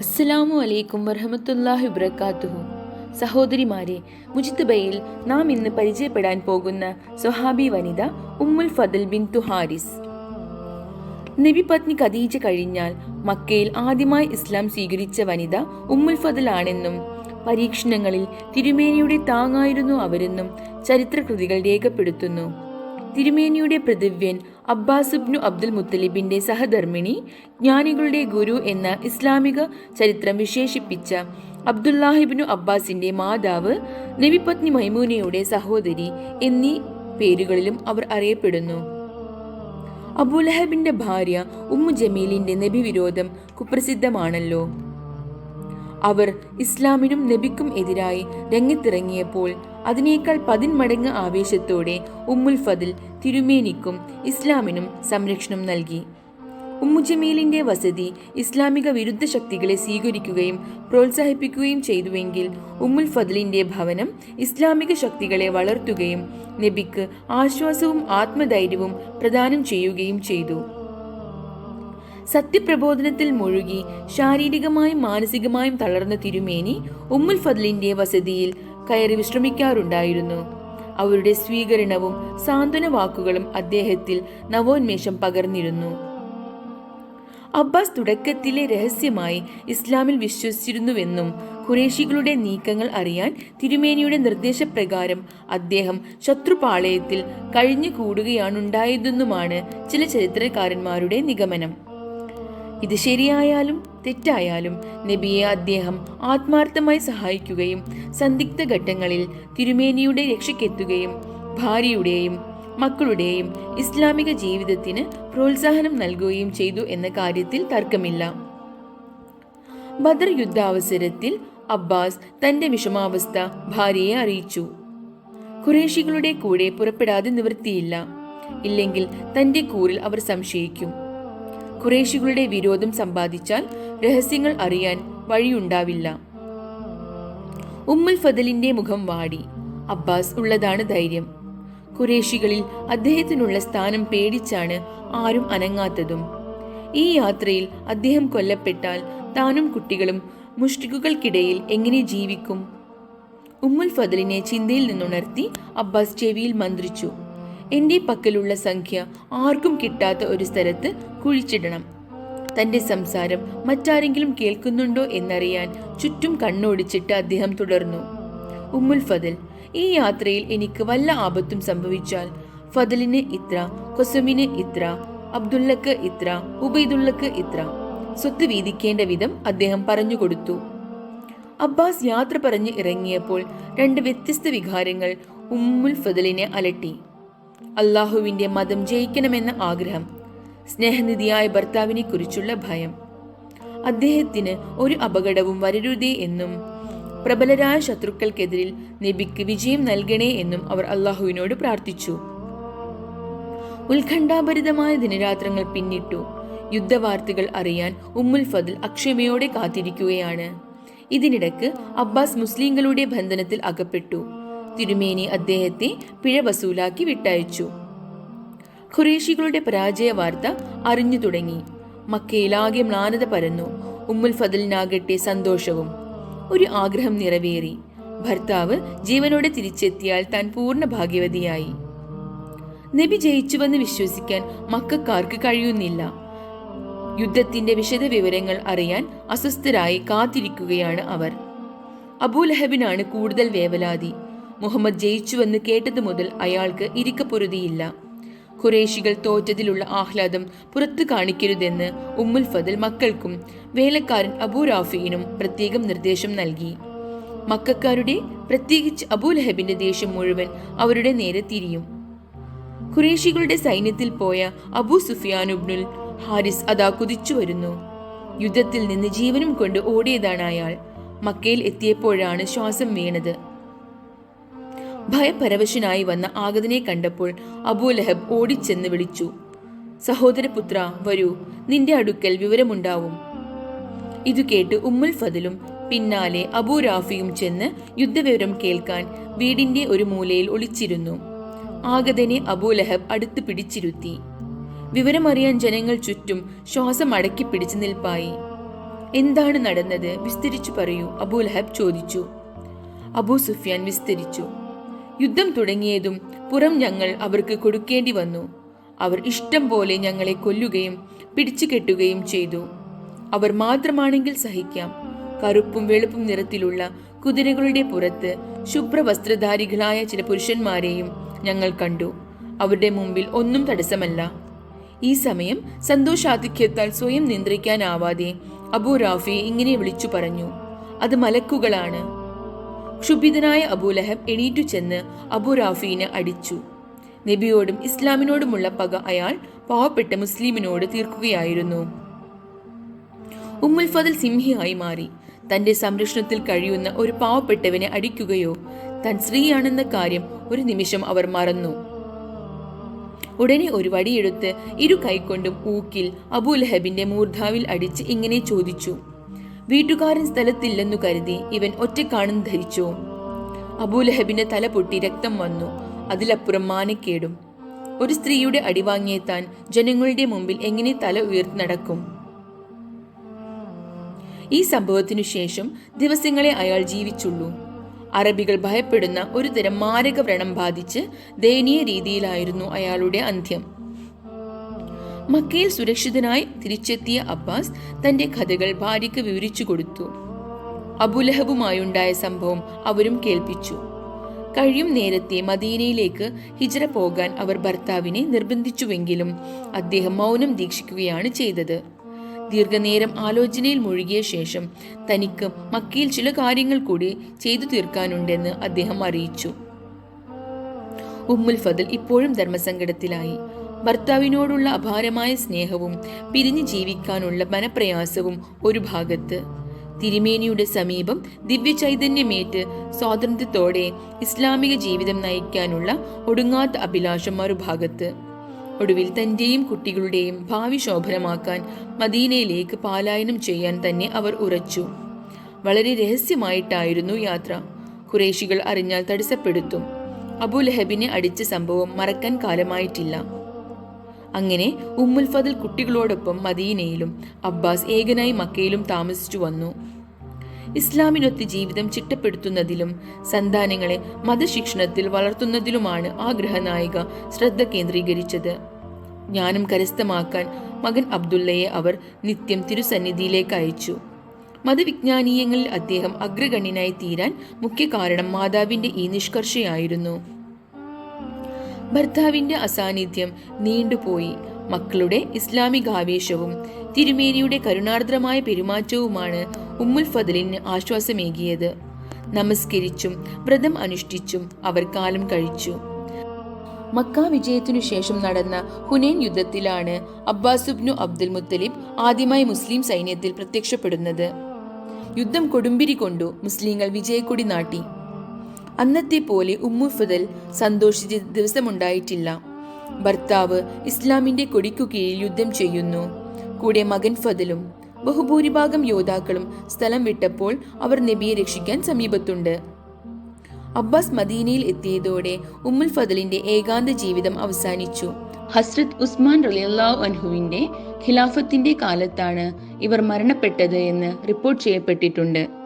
അസ്സലാമു അലൈക്കും വറഹമത്തല്ലാഹി വബർക്കാത്തുഹു സഹോദരിമാരെ മുജിത്തുബയിൽ നാം ഇന്ന് പരിചയപ്പെടാൻ പോകുന്ന സ്വഹാബി വനിത ഉമ്മുൽ ഫദൽ ബിൻ തുഹാരിസ് നബി പത്നി ഖദീജ കഴിഞ്ഞാൽ മക്കയിൽ ആദ്യമായി ഇസ്ലാം സ്വീകരിച്ച വനിത ഉമ്മുൽ ഫദൽ ആണെന്നും പരീക്ഷണങ്ങളിൽ തിരുമേനിയുടെ താങ്ങായിരുന്നു അവരെന്നും ചരിത്രകൃതികൾ രേഖപ്പെടുത്തുന്നു. തിരുമേനിയുടെ പ്രതിവ്യൻ അബ്ബാസുബ്നു അബ്ദുൽ മുത്തലിബിന്റെ സഹധർമ്മിണി ജ്ഞാനികളുടെ ഗുരു എന്ന ഇസ്ലാമിക ചരിത്രം വിശേഷിപ്പിച്ച അബ്ദുല്ലാഹിബിനു അബ്ബാസിന്റെ മാതാവ് നബിപത്നി മൈമൂനയുടെ സഹോദരി എന്നീ പേരുകളിലും അവർ അറിയപ്പെടുന്നു. അബുലഹബിന്റെ ഭാര്യ ഉമ്മു ജമീലിന്റെ നബി വിരോധം കുപ്രസിദ്ധമാണല്ലോ. അവർ ഇസ്ലാമിനും നബിക്കും എതിരായി രംഗത്തിറങ്ങിയപ്പോൾ അതിനേക്കാൾ പതിന്മടങ്ങ് ആവേശത്തോടെ ഉമ്മുൽ ഫതിൽ തിരുമേനിക്കും ഇസ്ലാമിനും സംരക്ഷണം നൽകി. ഉമ്മുജമീലിന്റെ വസതി ഇസ്ലാമിക വിരുദ്ധ ശക്തികളെ സ്വീകരിക്കുകയും പ്രോത്സാഹിപ്പിക്കുകയും ചെയ്തുവെങ്കിൽ ഉമ്മുൽ ഫദലിന്റെ ഭവനം ഇസ്ലാമിക ശക്തികളെ വളർത്തുകയും നബിക്ക് ആശ്വാസവും ആത്മധൈര്യവും പ്രദാനം ചെയ്യുകയും ചെയ്തു. സത്യപ്രബോധനത്തിൽ മുഴുകി ശാരീരികമായും മാനസികമായും തളർന്ന തിരുമേനി ഉമ്മുൽ ഫദ്ലിന്റെ വസതിയിൽ കയറി വിശ്രമിക്കാറുണ്ടായിരുന്നു. അവരുടെ സ്വീകരണവും സാന്ത്വന വാക്കുകളും അദ്ദേഹത്തിൽ നവോന്മേഷം പകർന്നിരുന്നു. അബ്ബാസ് തുടക്കത്തിലെ രഹസ്യമായി ഇസ്ലാമിൽ വിശ്വസിച്ചിരുന്നുവെന്നും ഖുറേഷികളുടെ നീക്കങ്ങൾ അറിയാൻ തിരുമേനിയുടെ നിർദ്ദേശപ്രകാരം അദ്ദേഹം ശത്രുപാളയത്തിൽ കഴിഞ്ഞു കൂടുകയാണുണ്ടായതെന്നുമാണ് ചില ചരിത്രകാരന്മാരുടെ നിഗമനം. ഇത് ശരിയായാലും തെറ്റായാലും നബിയെ അദ്ദേഹം ആത്മാർത്ഥമായി സഹായിക്കുകയും സന്ദിഗ്ധ ഘട്ടങ്ങളിൽ തിരുമേനിയുടെ രക്ഷയ്ക്കെത്തുകയും ഭാര്യയുടെയും മക്കളുടെയും ഇസ്ലാമിക ജീവിതത്തിന് പ്രോത്സാഹനം നൽകുകയും ചെയ്തു എന്ന കാര്യത്തിൽ തർക്കമില്ല. ബദർ യുദ്ധാവസരത്തിൽ അബ്ബാസ് തന്റെ വിഷമാവസ്ഥ ഭാര്യയെ അറിയിച്ചു. ഖുറേഷികളുടെ കൂടെ പുറപ്പെടാതെ നിവൃത്തിയില്ല. ഇല്ലെങ്കിൽ തന്റെ കൂറിൽ അവർ സംശയിക്കും. ഖുറേഷികളുടെ വിരോധം സമ്പാദിച്ചാൽ രഹസ്യങ്ങൾ അറിയാൻ വഴിയുണ്ടാവില്ല. ഉമ്മുൽ ഫദലിന്റെ മുഖം വാടി. അബ്ബാസ് ഉള്ളതാണ് ധൈര്യം. ഖുറേഷികളിൽ അദ്ദേഹത്തിനുള്ള സ്ഥാനം പേടിച്ചാണ് ആരും അനങ്ങാത്തതും. ഈ യാത്രയിൽ അദ്ദേഹം കൊല്ലപ്പെട്ടാൽ താനും കുട്ടികളും മുഷ്ടിക്കുകൾക്കിടയിൽ എങ്ങനെ ജീവിക്കും? ഉമ്മുൽ ഫദലിനെ ചിന്തയിൽ നിന്നുണർത്തി അബ്ബാസ് ചെവിയിൽ മന്ത്രിച്ചു. എന്റെ പക്കലുള്ള സംഖ്യ ആർക്കും കിട്ടാത്ത ഒരു സ്ഥലത്ത് കുഴിച്ചിടണം. തന്റെ സംസാരം മറ്റാരെങ്കിലും കേൾക്കുന്നുണ്ടോ എന്നറിയാൻ ചുറ്റും കണ്ണോടിച്ചിട്ട് അദ്ദേഹം തുടർന്നു. ഉമ്മുൽ ഫദൽ ഈ യാത്രയിൽ എനിക്ക് വല്ല ആപത്തും സംഭവിച്ചാൽ ഫദലിന് ഇത്ര കൊസുമിന് ഇത്ര അബ്ദുള്ളക്ക് ഇത്ര ഉബൈദുള്ളക്ക് ഇത്ര സ്വത്ത് വീതിക്കേണ്ട വിധം അദ്ദേഹം പറഞ്ഞു കൊടുത്തു. അബ്ബാസ് യാത്ര പറഞ്ഞ് ഇറങ്ങിയപ്പോൾ രണ്ട് വ്യത്യസ്ത വികാരങ്ങൾ ഉമ്മുൽ ഫദലിനെ അലട്ടി. അള്ളാഹുവിന്റെ മതം ജയിക്കണമെന്ന ആഗ്രഹം സ്നേഹനിധിയായ ഭർത്താവിനെ കുറിച്ചുള്ള ഭയം. അദ്ദേഹത്തിന് ഒരു അപകടവും വരരുതേ എന്നും പ്രബലരായ ശത്രുക്കൾക്കെതിരിൽ നബിക്ക് വിജയം നൽകണേ എന്നും അവർ അള്ളാഹുവിനോട് പ്രാർത്ഥിച്ചു. ഉത്കണ്ഠാഭരിതമായ ദിനരാത്രങ്ങൾ പിന്നിട്ടു. യുദ്ധവാർത്തകൾ അറിയാൻ ഉമ്മുൽ ഫദൽ അക്ഷമയോടെ കാത്തിരിക്കുകയാണ്. ഇതിനിടക്ക് അബ്ബാസ് മുസ്ലിങ്ങളുടെ ബന്ധനത്തിൽ അകപ്പെട്ടു. തിരുമേനി അദ്ദേഹത്തെ പിഴ വസൂലാക്കി വിട്ടയച്ചു. ഖുറേഷികളുടെ പരാജയ വാർത്ത അറിഞ്ഞു തുടങ്ങി. മക്കയിലാകെ മ്ലാനത പരന്നു. ഉമ്മുൽ ഫദലിനാകട്ടെ സന്തോഷവും. ഒരു ആഗ്രഹം നിറവേറി. ഭർത്താവ് ജീവനോടെ തിരിച്ചെത്തിയാൽ താൻ പൂർണ ഭാഗ്യവതിയായി. നബി ജയിച്ചുവെന്ന് വിശ്വസിക്കാൻ മക്കാർക്ക് കഴിയുന്നില്ല. യുദ്ധത്തിന്റെ വിശദ വിവരങ്ങൾ അറിയാൻ അസ്വസ്ഥരായി കാത്തിരിക്കുകയാണ് അവർ. അബൂലഹബിനാണ് കൂടുതൽ വേവലാതി. മുഹമ്മദ് ജയിച്ചുവെന്ന് കേട്ടതു മുതൽ അയാൾക്ക് ഇരിക്കപ്പൊരുതിയില്ല. ഖുറേഷികൾ തോറ്റതിലുള്ള ആഹ്ലാദം പുറത്തു കാണിക്കരുതെന്ന് ഉമ്മുൽ ഫദൽ മക്കൾക്കും വേലക്കാരൻ അബൂ റാഫിയിനും പ്രത്യേകം നിർദ്ദേശം നൽകി. മക്കാരുടെ പ്രത്യേകിച്ച് അബൂലഹബിന്റെ ദേഷ്യം മുഴുവൻ അവരുടെ നേരെ തിരിയും. ഖുറേഷികളുടെ സൈന്യത്തിൽ പോയ അബൂ സുഫിയാനുബ്നുൽ ഹാരിസ് അതാ കുതിച്ചു വരുന്നു. യുദ്ധത്തിൽ നിന്ന് ജീവനും കൊണ്ട് ഓടിയതാണ് അയാൾ. മക്കയിൽ എത്തിയപ്പോഴാണ് ശ്വാസം വീണത്. ഭയപരവശനായി വന്ന ആഗതനെ കണ്ടപ്പോൾ അബൂലഹബ് ഓടിച്ചെന്ന് വിളിച്ചു. സഹോദരപുത്ര വരൂ നിന്റെ അടുക്കൽ വിവരമുണ്ടാവും. ഇതു കേട്ട് ഉമ്മുൽ ഫതിലും പിന്നാലെ അബൂ റാഫിയും ചെന്ന് യുദ്ധവിവരം കേൾക്കാൻ വീടിന്റെ ഒരു മൂലയിൽ ഒളിച്ചിരുന്നു. ആഗതനെ അബൂലഹബ് അടുത്ത് പിടിച്ചിരുത്തി. വിവരമറിയാൻ ജനങ്ങൾ ചുറ്റും ശ്വാസം അടക്കി പിടിച്ചു നിൽപ്പായി. എന്താണ് നടന്നത്? വിസ്തരിച്ചു പറയൂ അബൂലഹബ് ചോദിച്ചു. അബൂ സുഫിയാൻ വിസ്തരിച്ചു. യുദ്ധം തുടങ്ങിയതും പുറം ഞങ്ങൾ അവർക്ക് കൊടുക്കേണ്ടി വന്നു. അവർ ഇഷ്ടം പോലെ ഞങ്ങളെ കൊല്ലുകയും പിടിച്ചു കെട്ടുകയും ചെയ്തു. അവർ മാത്രമാണെങ്കിൽ സഹിക്കാം. കറുപ്പും വെളുപ്പും നിറത്തിലുള്ള കുതിരകളുടെ പുറത്ത് ശുഭ്രവസ്ത്രധാരികളായ ചില പുരുഷന്മാരെയും ഞങ്ങൾ കണ്ടു. അവരുടെ മുമ്പിൽ ഒന്നും തടസ്സമല്ല. ഈ സമയം സന്തോഷാധിക്യത്താൽ സ്വയം നിയന്ത്രിക്കാനാവാതെ അബു റാഫി ഇങ്ങനെ വിളിച്ചു പറഞ്ഞു. അത് മലക്കുകളാണ്. ക്ഷുഭിതനായ അബൂലഹബ് എണീറ്റു ചെന്ന് അബു റാഫീനെ അടിച്ചു. നബിയോടും ഇസ്ലാമിനോടുമുള്ള പക അയാൾ പാവപ്പെട്ട മുസ്ലിമിനോട് തീർക്കുകയായിരുന്നു. ഉമ്മുൽ ഫദൽ സിംഹിയായി മാറി. തന്റെ സംരക്ഷണത്തിൽ കഴിയുന്ന ഒരു പാവപ്പെട്ടവനെ അടിക്കുകയോ താൻ സ്ത്രീയാണെന്ന കാര്യം ഒരു നിമിഷം അവർ മറന്നു. ഉടനെ ഒരു വടിയെടുത്ത് ഇരു കൈക്കൊണ്ടും ഊക്കിൽ അബൂലഹബിന്റെ മൂർധാവിൽ അടിച്ച് ഇങ്ങനെ ചോദിച്ചു. വീട്ടുകാരൻ സ്ഥലത്തില്ലെന്നു കരുതി ഇവൻ ഒറ്റക്കാണെന്ന് ധരിച്ചു. അബൂലഹബിന്റെ തല പൊട്ടി രക്തം വന്നു. അതിലപ്പുറം മാനക്കേടും. ഒരു സ്ത്രീയുടെ അടിവാങ്ങിയ താൻ ജനങ്ങളുടെ മുമ്പിൽ എങ്ങനെ തല ഉയർത്തി നടക്കും? ഈ സംഭവത്തിനു ശേഷം ദിവസങ്ങളെ അയാൾ ജീവിച്ചുള്ളൂ. അറബികൾ ഭയപ്പെടുന്ന ഒരു തരം മാരക വ്രണം ബാധിച്ച് ദയനീയ രീതിയിലായിരുന്നു അയാളുടെ അന്ത്യം. മക്കയിൽ സുരക്ഷിതനായി തിരിച്ചെത്തിയ അബ്ബാസ് തന്റെ കഥകൾ ഭാര്യയ്ക്ക് വിവരിച്ചു കൊടുത്തു. അബുലഹബുമായുണ്ടായ സംഭവം അവരും കേൾപ്പിച്ചു. കഴിയും നേരത്തെ മദീനയിലേക്ക് ഹിജറ പോകാൻ അവർ ഭർത്താവിനെ നിർബന്ധിച്ചുവെങ്കിലും അദ്ദേഹം മൗനം ദീക്ഷിക്കുകയാണ് ചെയ്തത്. ദീർഘനേരം ആലോചനയിൽ മുഴുകിയ ശേഷം തനിക്ക് മക്കയിൽ ചില കാര്യങ്ങൾ കൂടി ചെയ്തു തീർക്കാനുണ്ടെന്ന് അദ്ദേഹം അറിയിച്ചു. ഉമ്മുൽ ഫദൽ ഇപ്പോഴും ധർമ്മസങ്കടത്തിലായി. ഭർത്താവിനോടുള്ള അപാരമായ സ്നേഹവും പിരിഞ്ഞു ജീവിക്കാനുള്ള മനപ്രയാസവും ഒരു ഭാഗത്ത്. തിരുമേനിയുടെ സമീപം ദിവ്യ ചൈതന്യമേറ്റ് സ്വാതന്ത്ര്യത്തോടെ ഇസ്ലാമിക ജീവിതം നയിക്കാനുള്ള ഒടുങ്ങാത്ത അഭിലാഷം മറുഭാഗത്ത്. ഒടുവിൽ തന്റെയും കുട്ടികളുടെയും ഭാവി ശോഭനമാക്കാൻ മദീനയിലേക്ക് പാലായനം ചെയ്യാൻ തന്നെ അവർ ഉറച്ചു. വളരെ രഹസ്യമായിട്ടായിരുന്നു യാത്ര. കുറേശികൾ അറിഞ്ഞാൽ തടസ്സപ്പെടുത്തും. അബുലഹബിനെ അടിച്ച സംഭവം മറക്കാൻ കാലമായിട്ടില്ല. അങ്ങനെ ഉമ്മുൽ ഫതിൽ കുട്ടികളോടൊപ്പം മദീനയിലും അബ്ബാസ് ഏകനായി മക്കയിലും താമസിച്ചു വന്നു. ഇസ്ലാമിനൊത്ത് ജീവിതം ചിട്ടപ്പെടുത്തുന്നതിലും സന്താനങ്ങളെ മതശിക്ഷണത്തിൽ വളർത്തുന്നതിലുമാണ് ആ ഗൃഹനായിക ശ്രദ്ധ കേന്ദ്രീകരിച്ചത്. ജ്ഞാനം കരസ്ഥമാക്കാൻ മകൻ അബ്ദുള്ളയെ അവർ നിത്യം തിരുസന്നിധിയിലേക്ക് അയച്ചു. മതവിജ്ഞാനീയങ്ങളിൽ അദ്ദേഹം അഗ്രഗണ്യനായി തീരാൻ മുഖ്യ കാരണം മാതാവിന്റെ ഈ നിഷ്കർഷയായിരുന്നു. ഭർത്താവിന്റെ അസാന്നിധ്യം നീണ്ടുപോയി. മക്കളുടെ ഇസ്ലാമിക ഇസ്ലാമികാവേശവും തിരുമേനിയുടെ കരുണാർദ്രമായ പെരുമാറ്റവുമാണ് ഉമ്മുൽ ഫദലിന് ആശ്വാസമേകിയത്. നമസ്കരിച്ചും വ്രതം അനുഷ്ഠിച്ചും അവർ കാലം കഴിച്ചു. മക്ക വിജയത്തിനു ശേഷം നടന്ന ഹുനൈൻ യുദ്ധത്തിലാണ് അബ്ബാസുബ്നു അബ്ദുൽ മുത്തലിബ് ആദ്യമായി മുസ്ലിം സൈന്യത്തിൽ പ്രത്യക്ഷപ്പെടുന്നത്. യുദ്ധം കൊടുമ്പിരി കൊണ്ടു മുസ്ലിങ്ങൾ വിജയക്കൊടി നാട്ടി. അന്നത്തെ പോലെ ഉമ്മു സന്തോഷിച്ച ദിവസമുണ്ടായിട്ടില്ല. ഭർത്താവ് ഇസ്ലാമിന്റെ കൊടിക്കു കീഴിൽ യുദ്ധം ചെയ്യുന്നു. കൂടെ മകൻ ഫദലും ബഹുഭൂരിഭാഗം യോദ്ധാക്കളും സ്ഥലം വിട്ടപ്പോൾ അവർ നബിയെ രക്ഷിക്കാൻ സമീപത്തുണ്ട്. അബ്ബാസ് മദീനയിൽ എത്തിയതോടെ ഉമ്മുൽ ഫദലിന്റെ ഏകാന്ത ജീവിതം അവസാനിച്ചു. ഹസ്രത് ഉസ്മാൻ റലിയല്ലാഹു അൻഹുവിന്റെ ഖിലാഫത്തിന്റെ കാലത്താണ് ഇവർ മരണപ്പെട്ടത് എന്ന് റിപ്പോർട്ട് ചെയ്യപ്പെട്ടിട്ടുണ്ട്.